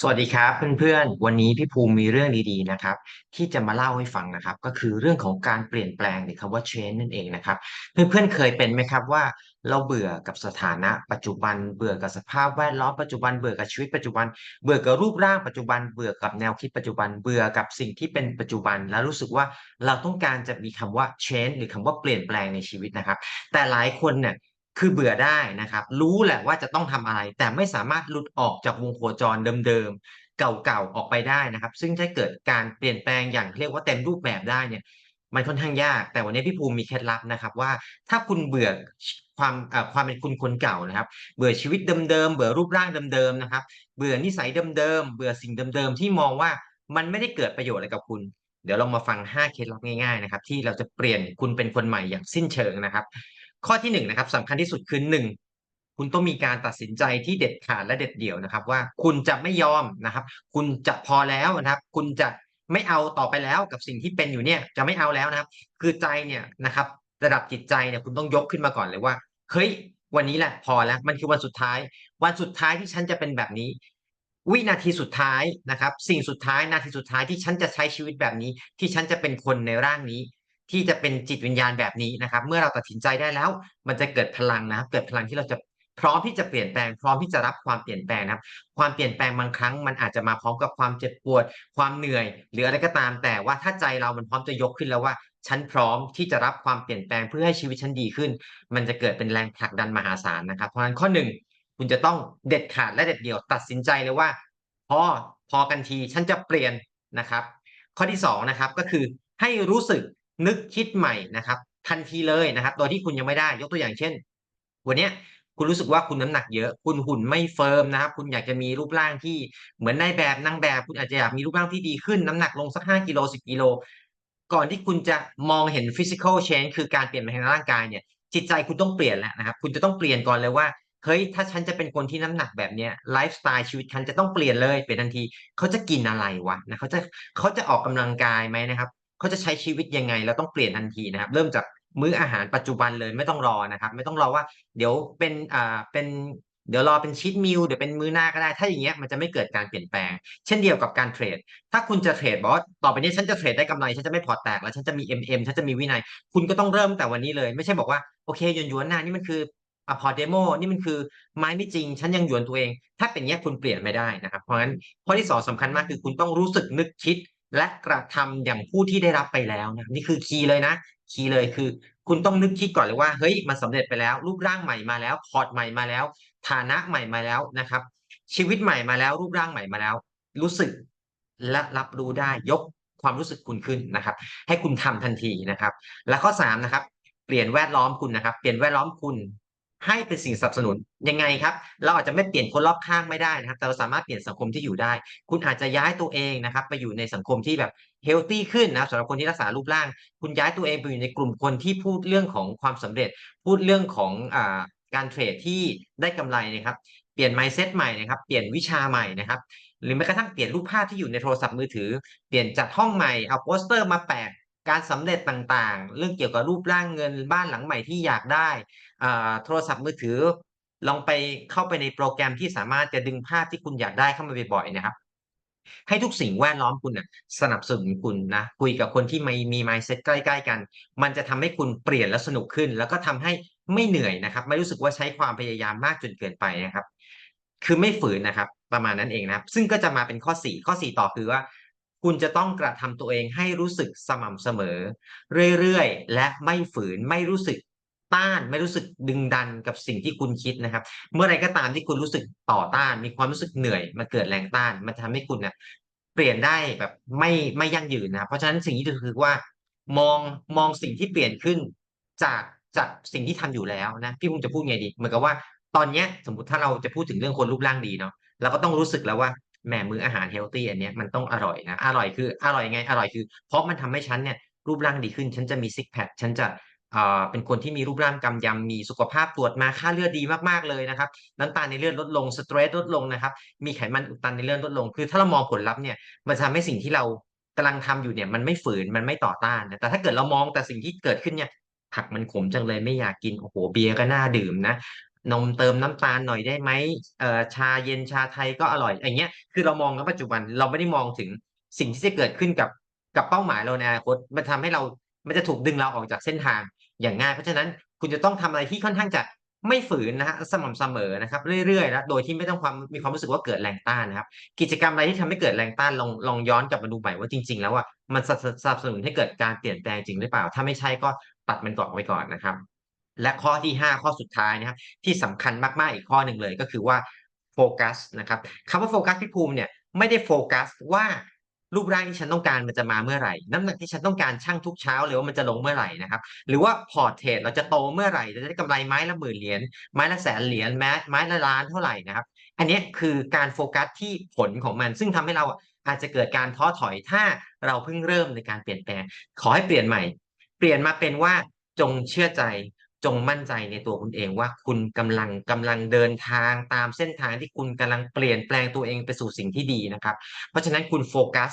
สวัสดีครับเพื่อนๆ วันนี้พี่ภูมิมีเรื่องดีๆนะครับ ที่จะมาเล่าให้ฟังนะครับ ก็คือเรื่องของการเปลี่ยนแปลงหรือคำว่า change นั่นเองนะครับ เพื่อนๆเคยเป็นไหมครับว่าเราเบื่อกับสถานะปัจจุบัน เบื่อกับสภาพแวดล้อมปัจจุบันเบื่อกับชีวิตปัจจุบัน เบื่อกับรูปร่างปัจจุบัน เบื่อกับแนวคิดปัจจุบัน เบื่อกับสิ่งที่เป็นปัจจุบัน แล้วรู้สึกว่าเราต้องการจะมีคำว่า change หรือคำว่าเปลี่ยนแปลงในชีวิตนะครับ แต่หลายคนเนี่ย คือเบื่อได้นะครับ รู้แหละว่าจะต้องทำอะไร แต่ไม่สามารถหลุดออกจากวงโคจรเดิมๆเก่าๆออกไปได้นะครับ ซึ่งถ้าเกิดการเปลี่ยนแปลงอย่างเรียกว่าเต็มรูปแบบได้เนี่ย มันค่อนข้างยาก แต่วันนี้พี่ภูมิมีเคล็ดลับนะครับ ว่าถ้าคุณเบื่อความความเป็นคุณคนเก่านะครับ เบื่อชีวิตเดิมๆเบื่อรูปร่างเดิมๆนะครับ เบื่อนิสัยเดิมๆเบื่อสิ่งเดิมๆที่มองว่ามันไม่ได้เกิดประโยชน์อะไรกับคุณเดี๋ยวเรามาฟัง 5 เคล็ดลับง่ายๆนะครับที่เราจะเปลี่ยนคุณเป็นคนใหม่อย่างสิ้นเชิงนะครับ ข้อที่หนึ่งนะครับสำคัญที่สุดคือหนึ่งคุณต้องมีการตัดสินใจที่เด็ดขาดและเด็ดเดี่ยวนะครับ ว่าคุณจะไม่ยอมนะครับ คุณจะพอแล้วนะครับ คุณจะไม่เอาต่อไปแล้วกับสิ่งที่เป็นอยู่เนี่ย จะไม่เอาแล้วนะครับ คือใจเนี่ยนะครับ ระดับจิตใจเนี่ยคุณต้องยกขึ้นมาก่อนเลยว่าเฮ้ยวันนี้แหละพอแล้วมันคือวันสุดท้าย วันสุดท้ายที่ฉันจะเป็นแบบนี้ วินาทีสุดท้ายนะครับ สิ่งสุดท้ายนาทีสุดท้ายที่ฉันจะใช้ชีวิตแบบนี้ ที่ฉันจะเป็นคนในร่างนี้ ที่จะเป็นจิตวิญญาณแบบนี้นะครับ เมื่อเราตัดสินใจได้แล้ว มันจะเกิดพลังนะครับ เกิดพลังที่เราจะพร้อมที่จะเปลี่ยนแปลง พร้อมที่จะรับความเปลี่ยนแปลงนะครับ ความเปลี่ยนแปลงบางครั้งมันอาจจะมาพร้อมกับความเจ็บปวด ความเหนื่อย หรืออะไรก็ตาม แต่ว่าถ้าใจเรามันพร้อมจะยกขึ้นแล้วว่าฉันพร้อมที่จะรับความเปลี่ยนแปลงเพื่อให้ชีวิตฉันดีขึ้น มันจะเกิดเป็นแรงผลักดันมหาศาลนะครับ เพราะฉะนั้นข้อหนึ่งคุณจะต้องเด็ดขาดและเด็ดเดี่ยวตัดสินใจเลยว่าพอพอกันทีฉันจะเปลี่ยนนะครับ ข้อที่สองนะครับก็คือให้รู้สึก นึกคิดใหม่นะครับ ทันทีเลยนะครับ โดยที่คุณยังไม่ได้ยกตัวอย่างเช่น วันเนี้ยคุณรู้สึกว่าคุณน้ำหนักเยอะ คุณหุ่นไม่เฟิร์มนะครับ คุณอยากจะมีรูปร่างที่เหมือนในแบบนางแบบ คุณอาจจะอยากมีรูปร่างที่ดีขึ้น น้ำหนักลงสักห้ากิโลสิบกิโล ก่อนที่คุณจะมองเห็น physical change คือการเปลี่ยนแปลงร่างกายเนี่ย จิตใจคุณต้องเปลี่ยนแล้วนะครับ คุณจะต้องเปลี่ยนก่อนเลยว่า เฮ้ย ถ้าฉันจะเป็นคนที่น้ำหนักแบบเนี้ยไลฟ์สไตล์ชีวิตฉันจะต้องเปลี่ยนเลย เปลี่ยนทันที เขาจะกินอะไรวะนะ เขาจะเขาจะออกกำลังกายไหมนะครับ เขาจะใช้ชีวิตยังไงเราต้องเปลี่ยนทันทีนะครับ เริ่มจากมื้ออาหารปัจจุบันเลยไม่ต้องรอนะครับ ไม่ต้องรอว่า เดี๋ยวเป็นอ่าเป็นเดี๋ยวรอเป็นชีทมิลเดี๋ยวเป็นมื้อหน้าก็ได้ ถ้าอย่างเงี้ยมันจะไม่เกิดการเปลี่ยนแปลง เช่นเดียวกับการเทรด ถ้าคุณจะเทรดบอกว่าต่อไปนี้ฉันจะเทรดได้กำไร ฉันจะไม่พอแตกแล้ว ฉันจะมี MM ฉันจะมีวินัย คุณก็ต้องเริ่มแต่วันนี้เลย ไม่ใช่บอกว่าโอเคยนยวนหน้านี่มันคืออะพอเดโมนี่มันคือไม้ไม่จริง ฉันยังหยวนตัวเอง ถ้าเป็นเงี้ยคุณเปลี่ยนไม่ได้นะครับ เพราะฉะนั้นข้อที่สองสำคัญมากคือคุณต้องรู้สึกนึกคิด และกระทำอย่างผู้ที่ได้รับไปแล้วนะนี่คือคีย์เลยนะคีย์เลยคือ คุณต้องนึกคิดก่อนเลยว่าเฮ้ยมันสำเร็จไปแล้ว รูปร่างใหม่มาแล้วพอร์ตใหม่มาแล้ว ฐานะใหม่มาแล้วนะครับ ชีวิตใหม่มาแล้ว รูปร่างใหม่มาแล้ว รู้สึกและรับรู้ได้ยกความรู้สึกคุณขึ้นนะครับ ให้คุณทำทันทีนะครับ และข้อสามนะครับเปลี่ยนแวดล้อมคุณนะครับ เปลี่ยนแวดล้อมคุณ ให้เป็นสิ่งสนับสนุนยังไงครับ เราอาจจะไม่เปลี่ยนคนรอบข้างไม่ได้นะครับ แต่เราสามารถเปลี่ยนสังคมที่อยู่ได้ คุณอาจจะย้ายตัวเองนะครับ ไปอยู่ในสังคมที่แบบเฮลตี้ขึ้นนะครับสำหรับคนที่รักษารูปร่าง คุณย้ายตัวเองไปอยู่ในกลุ่มคนที่พูดเรื่องของความสำเร็จ พูดเรื่องของอ่าการเทรดที่ได้กำไรนะครับ เปลี่ยน mindset ใหม่นะครับ เปลี่ยนวิชาใหม่นะครับ หรือแม้กระทั่งเปลี่ยนรูปภาพที่อยู่ในโทรศัพท์มือถือ เปลี่ยนจัดห้องใหม่ เอาโปสเตอร์มาแปะ การสำเร็จต่างๆ เรื่องเกี่ยวกับรูปร่างเงินบ้านหลังใหม่ที่อยากได้โทรศัพท์มือถือ ลองไปเข้าไปในโปรแกรมที่สามารถจะดึงภาพที่คุณอยากได้เข้ามาบ่อยๆนะครับ ให้ทุกสิ่งแวดล้อมคุณนะสนับสนุนคุณนะคุยกับคนที่ไม่มี mindset ใกล้ ๆ กัน มันจะทำให้คุณเปลี่ยนและสนุกขึ้น แล้วก็ทำให้ไม่เหนื่อยนะครับ ไม่รู้สึกว่าใช้ความพยายามมากจนเกินไปนะครับ คือไม่ฝืนนะครับ ประมาณนั้นเองนะครับ ซึ่งก็จะมาเป็นข้อ 4 ข้อ 4 ต่อคือว่า คุณจะต้องกระทำตัวเองให้รู้สึกสม่ำเสมอ เรื่อยๆ และไม่ฝืนไม่รู้สึกต้านไม่รู้สึกดึงดันกับสิ่งที่คุณคิดนะครับ เมื่อไรก็ตามที่คุณรู้สึกต่อต้าน มีความรู้สึกเหนื่อยมันเกิดแรงต้าน มันทำให้คุณเนี่ยเปลี่ยนได้แบบไม่ไม่ยั่งยืนนะครับเพราะฉะนั้นสิ่งที่คือว่า มองมองสิ่งที่เปลี่ยนขึ้นจากจากสิ่งที่ทำอยู่แล้วนะพี่พุ่งจะพูดไงดี เหมือนกับว่าตอนเนี้ยสมมติถ้าเราจะพูดถึงเรื่องคนรูปร่างดีเนาะเราก็ต้องรู้สึกแล้วว่า แหมมื้ออาหารเฮลตี้อันเนี้ยมันต้องอร่อยนะอร่อยคืออร่อยไงอร่อยคือ เพราะมันทำให้ฉันเนี่ยรูปร่างดีขึ้น ฉันจะมีซิกแพคฉันจะอ่าเป็นคนที่มีรูปร่างกำยำมีสุขภาพตรวจมาค่าเลือดดีมากๆเลยนะครับน้ำตาลในเลือดลดลงสเตรสลดลงนะครับมีไขมันอุดตันในเลือดลดลง คือถ้าเรามองผลลัพธ์เนี่ยมันทำให้สิ่งที่เรากำลังทำอยู่เนี่ยมันไม่ฝืนมันไม่ต่อต้านนะแต่ถ้าเกิดเรามองแต่สิ่งที่เกิดขึ้นเนี่ยผักมันขมจังเลยไม่อยากกินโอ้โหเบียร์ก็น่าดื่มนะ นมเติมน้ำตาลหน่อยได้ไหมเอ่อชาเย็นชาไทยก็อร่อยอย่างเงี้ยคือเรามองณปัจจุบันเราไม่ได้มองถึงสิ่งที่จะเกิดขึ้นกับกับเป้าหมายเราในอนาคตมันทำให้เรา มันจะถูกดึงเราออกจากเส้นทางอย่างง่าย เพราะฉะนั้นคุณจะต้องทำอะไรที่ค่อนข้างจะไม่ฝืนนะฮะสม่ำเสมอนะครับ เรื่อยๆแล้วโดยที่ไม่ต้องความมีความรู้สึกว่าเกิดแรงต้านนะครับ กิจกรรมอะไรที่ทำให้เกิดแรงต้านลองลองย้อนกลับมาดูใหม่ว่าจริง ๆ แล้วอะมันสนับสนับสนุนให้เกิดการเปลี่ยนแปลงจริงหรือเปล่า ถ้าไม่ใช่ก็ตัดมันก่อนไว้ก่อนนะครับ และข้อที่ห้าข้อสุดท้ายนะครับที่สำคัญมากๆอีกข้อหนึ่งเลยก็คือว่าโฟกัสนะครับคำว่าโฟกัสพี่ภูมิเนี่ยไม่ได้โฟกัสว่ารูปร่างที่ฉันต้องการมันจะมาเมื่อไหร่ น้ำหนักที่ฉันต้องการชั่งทุกเช้าเลยว่ามันจะลงเมื่อไหร่นะครับ หรือว่าพอร์ตเทรดเราจะโตเมื่อไหร่เราจะได้กำไรไม้ละหมื่นเหรียญไม้ละแสนเหรียญแม้ไม้ละล้านเท่าไหร่นะครับ อันนี้คือการโฟกัสที่ผลของมัน ซึ่งทำให้เราอาจจะเกิดการท้อถอยถ้าเราเพิ่งเริ่มในการเปลี่ยนแปลง ขอให้เปลี่ยนใหม่ เปลี่ยนมาเป็นว่าจงเชื่อใจ จงมั่นใจในตัวคุณเองว่าคุณกำลังกำลังเดินทางตามเส้นทางที่คุณกำลังเปลี่ยนแปลงตัวเองไปสู่สิ่งที่ดีนะครับ เพราะฉะนั้นคุณโฟกัส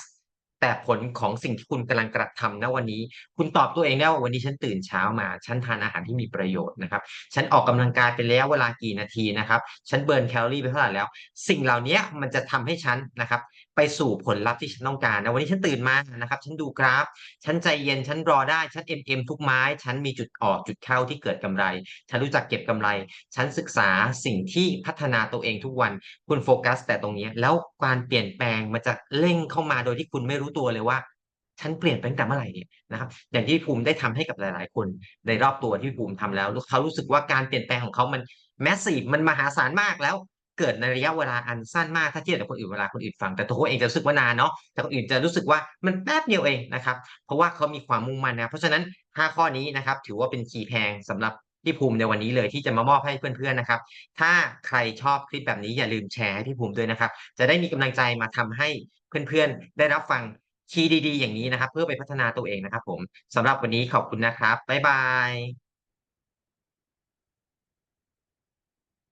แต่ผลของสิ่งที่คุณกำลังกระทำณวันนี้ คุณตอบตัวเองได้ว่าวันนี้ฉันตื่นเช้ามา ฉันทานอาหารที่มีประโยชน์นะครับ ฉันออกกำลังกายไปแล้วเวลากี่นาทีนะครับ ฉันเบิร์นแคลอรี่ไปเท่าไหร่แล้ว สิ่งเหล่านี้มันจะทำให้ฉันนะครับ ไปสู่ผลลัพธ์ที่ฉันต้องการนะวันนี้ฉันตื่นมานะครับ ฉันดูกราฟ ฉันใจเย็นฉันรอได้ ฉัน MM ทุกไม้ ฉันมีจุดออกจุดเข้าที่เกิดกำไร ฉันรู้จักเก็บกำไร ฉันศึกษาสิ่งที่พัฒนาตัวเองทุกวัน คุณโฟกัส แต่ตรงนี้แล้วการเปลี่ยนแปลงมันจะเร่งเข้ามาโดยที่คุณไม่รู้ตัวเลยว่าฉันเปลี่ยนไปตั้งแต่เมื่อไหร่เนี่ยนะครับอย่างที่ภูมิได้ทำให้กับหลาย ๆ คนในรอบตัวที่ภูมิทำแล้วเขารู้สึกว่าการเปลี่ยนแปลงของเขามันแมสซีฟมันมหาศาลมากแล้ว เกิดในระยะเวลาอันสั้นมากถ้าเทียบกับคนอื่นเวลาคนอื่นฟังแต่ตัวเขาเองจะรู้สึกว่านานเนาะแต่คนอื่นจะรู้สึกว่ามันแป๊บเดียวเองนะครับ เพราะว่าเขามีความมุ่งมั่นนะเพราะฉะนั้น 5 ข้อนี้นะครับ ถือว่าเป็นคีย์แพงสำหรับพี่ภูมิในวันนี้เลยที่จะมามอบให้เพื่อนๆนะครับ ถ้าใครชอบคลิปแบบนี้อย่าลืมแชร์ให้พี่ภูมิด้วยนะครับ จะได้มีกำลังใจมาทำให้เพื่อนๆ ได้รับฟังคีย์ดี ๆ อย่างนี้นะครับ เพื่อไปพัฒนาตัวเองนะครับ ผมสำหรับวันนี้ขอบคุณนะครับบ๊ายบาย